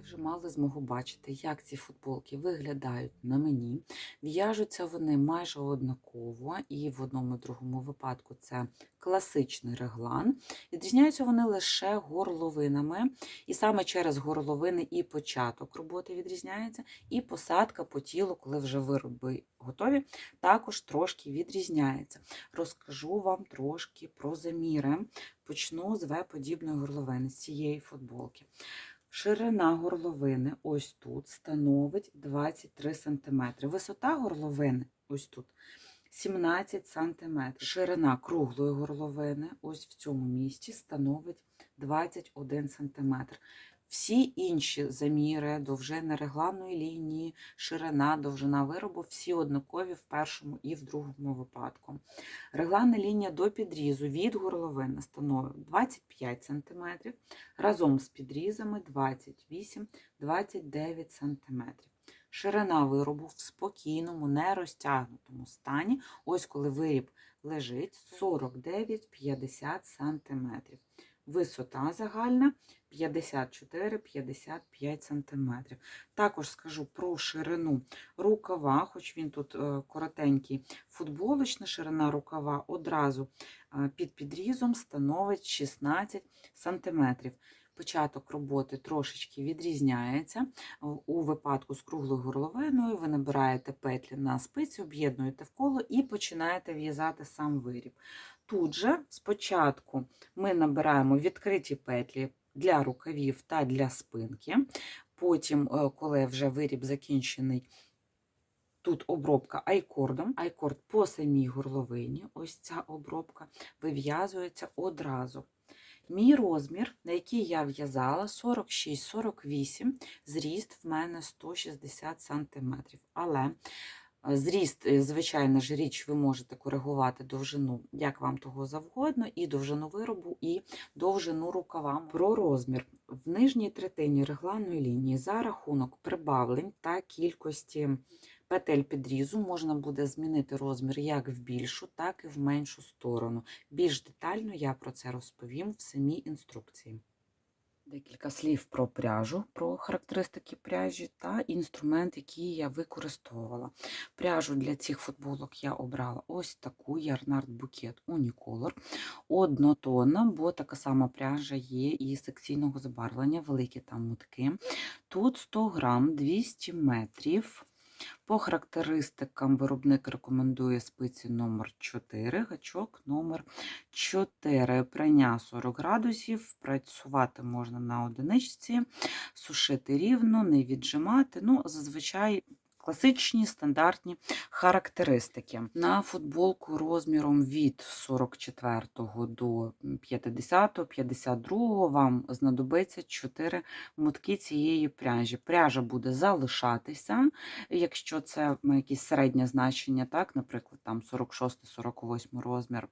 Ви вже мали змогу бачити, як ці футболки виглядають на мені. В'яжуться вони майже однаково, і в одному і другому випадку це класичний реглан. Відрізняються вони лише горловинами, і саме через горловини і початок роботи відрізняється, і посадка по тілу, коли вже вироби готові, також трошки відрізняється. Розкажу вам трошки про заміри. Почну з В-подібної горловини, з цієї футболки. Ширина горловини ось тут становить 23 см. Висота горловини ось тут 17 см. Ширина круглої горловини ось в цьому місці становить 21 см. Всі інші заміри, довжини регланної лінії, ширина, довжина виробу, всі однакові в першому і в другому випадку. Регланна лінія до підрізу від горловини становить 25 см, разом з підрізами 28-29 см. Ширина виробу в спокійному, не розтягнутому стані, ось коли виріб лежить 49-50 см. Висота загальна 54-55 см. Також скажу про ширину рукава, хоч він тут е, коротенький, футболочна ширина рукава одразу е, під підрізом становить 16 см. Початок роботи трошечки відрізняється. У випадку з круглою горловиною ви набираєте петлі на спиці, об'єднуєте в коло і починаєте в'язати сам виріб. Тут же спочатку ми набираємо відкриті петлі для рукавів та для спинки. Потім, е, коли вже виріб закінчений, тут обробка айкордом, айкорд по самій горловині, ось ця обробка вив'язується одразу. Мій розмір, на який я в'язала 46-48, зріст в мене 160 см. Але Зріст, е, звичайно ж, річ, ви можете коригувати довжину, як вам того завгодно, і довжину виробу, і довжину рукава. Про розмір в нижній третині регланної лінії за рахунок прибавлень та кількості петель підрізу можна буде змінити розмір як в більшу, так і в меншу сторону. Більш детально я про це розповім в самій інструкції. Декілька слів про пряжу, про характеристики пряжі та інструмент, який я використовувала. Пряжу для цих футболок я обрала ось таку Ярнард Букет Unicolor. Однотонна, бо така сама пряжа є і секційного забарвлення, великі там мутки. Тут 100 грам 200 метрів. По характеристикам виробник рекомендує спиці номер 4 гачок номер 4 Прання 40 градусів, працювати можна на одиничці, сушити рівно, не віджимати. Ну, Зазвичай класичні стандартні характеристики. На футболку розміром від 44 до 50, 52 вам знадобиться 4 мотки цієї пряжі. Пряжа буде залишатися, якщо це якесь середнє значення, так, наприклад, там 46-48 розмір.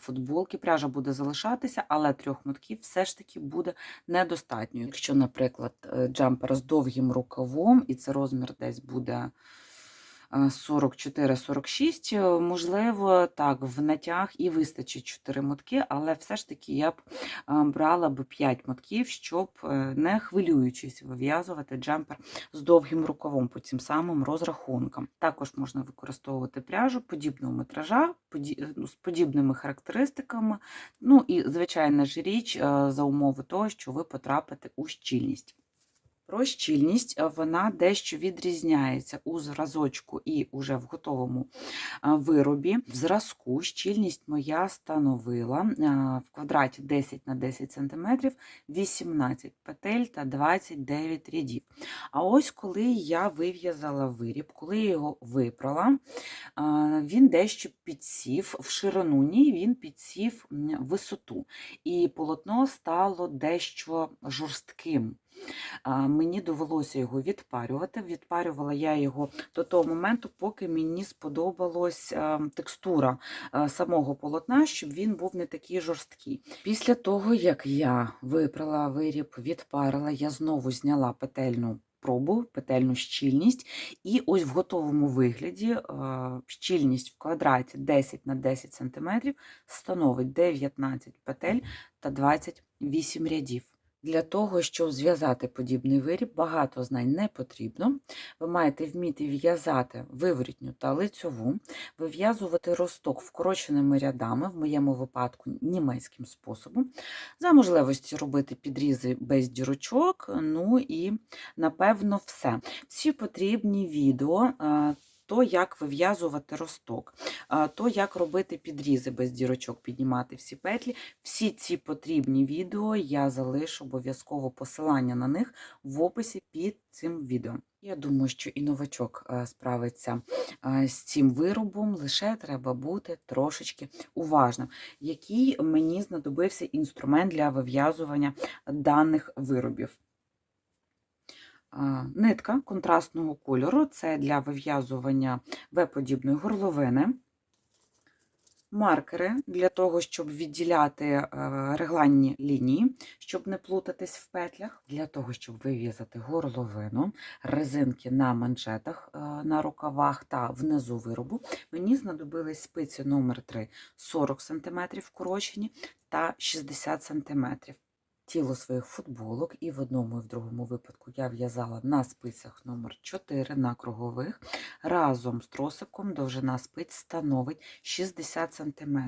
Футболки пряжа буде залишатися, але трьох мотків все ж таки буде недостатньо. Якщо, наприклад, е, джемпер з довгим рукавом, і це розмір десь буде 44-46, е, можливо, так, в натяг і вистачить 4 мотки, але все ж таки я б е, брала б 5 мотків, щоб не хвилюючись вив'язувати джемпер з довгим рукавом по цим самим розрахункам. Також можна використовувати пряжу подібного метража, ну, з подібними характеристиками. Ну і, звичайна ж річ, за умови того, що ви потрапите у щільність. Про щільність вона дещо відрізняється у зразочку і уже в готовому виробі. В зразку щільність моя становила в квадраті 10 на 10 см 18 петель та 29 рядів. А ось коли я вив'язала виріб, коли я його випрала, він дещо підсів в ширину, ні, він підсів висоту. І полотно стало дещо жорстким. Мені довелося його відпарювати. Відпарювала я його до того моменту, поки мені сподобалась текстура самого полотна, щоб він був не такий жорсткий. Після того, як я випрала виріб, відпарила, я знову зняла петельну. Пробу, петельну щільність, і ось в готовому вигляді щільність в квадраті 10 на 10 см становить 19 петель та 28 рядів. Для того, щоб зв'язати подібний виріб, багато знань не потрібно. Ви маєте вміти в'язати виворітню та лицьову, вив'язувати росток вкороченими рядами, в моєму випадку німецьким способом, за можливості робити підрізи без дірочок, ну і напевно все. Всі потрібні відео. То, як вив'язувати росток, то, як робити підрізи без дірочок, піднімати всі петлі. Всі ці потрібні відео я залишу обов'язково посилання на них в описі під цим відео. Я думаю, що і новачок е, справиться е, з цим виробом, лише треба бути трошечки уважним. Який мені знадобився інструмент для вив'язування даних виробів? Нитка контрастного кольору це для вив'язування В-подібної горловини. Маркери для того, щоб відділяти е, регланні лінії, щоб не плутатись в петлях, для того, щоб вив'язати горловину, резинки на манжетах, е, на рукавах та внизу виробу, мені знадобились спиці номер 3 40 см вкорочені та 60 см. Тіло своїх футболок, і в одному і в другому випадку я в'язала на спицях номер 4 на кругових. Разом з тросиком довжина спиць становить 60 см.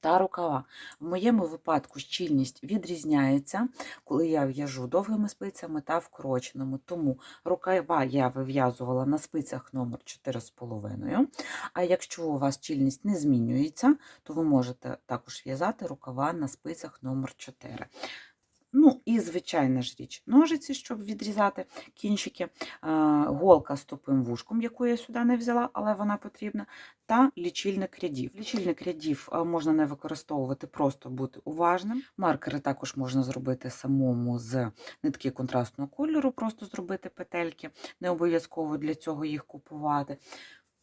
Та рукава. В моєму випадку щільність відрізняється, коли я в'яжу довгими спицями та вкороченими. Тому рукава я вив'язувала на спицях номер 4,5. А якщо у вас щільність не змінюється, то ви можете також в'язати рукава на спицях номер 4. Ну, і звичайна ж річ, ножиці, щоб відрізати кінчики, голка з тупим вушком, яку я сюди не взяла, але вона потрібна, та лічильник рядів. Лічильник рядів можна не використовувати, просто бути уважним. Маркери також можна зробити самому з нитки контрастного кольору, просто зробити петельки, не обов'язково для цього їх купувати.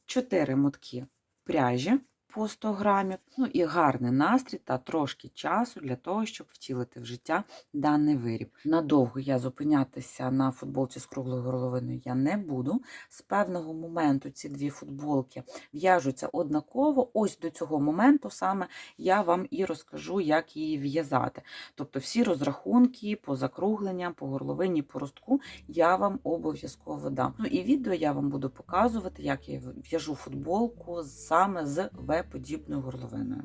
Чотири мотки пряжі по 100 грамів, ну і гарний настрій та трошки часу для того, щоб втілити в життя даний виріб. Надовго я зупинятися на футболці з круглою горловиною я не буду. З певного моменту ці дві футболки в'яжуться однаково. Ось до цього моменту саме я вам і розкажу, як її в'язати. Тобто всі розрахунки по закругленням, по горловині, по ростку я вам обов'язково дам. Ну і відео я вам буду показувати, як я в'яжу футболку саме з В-подібною горловиною.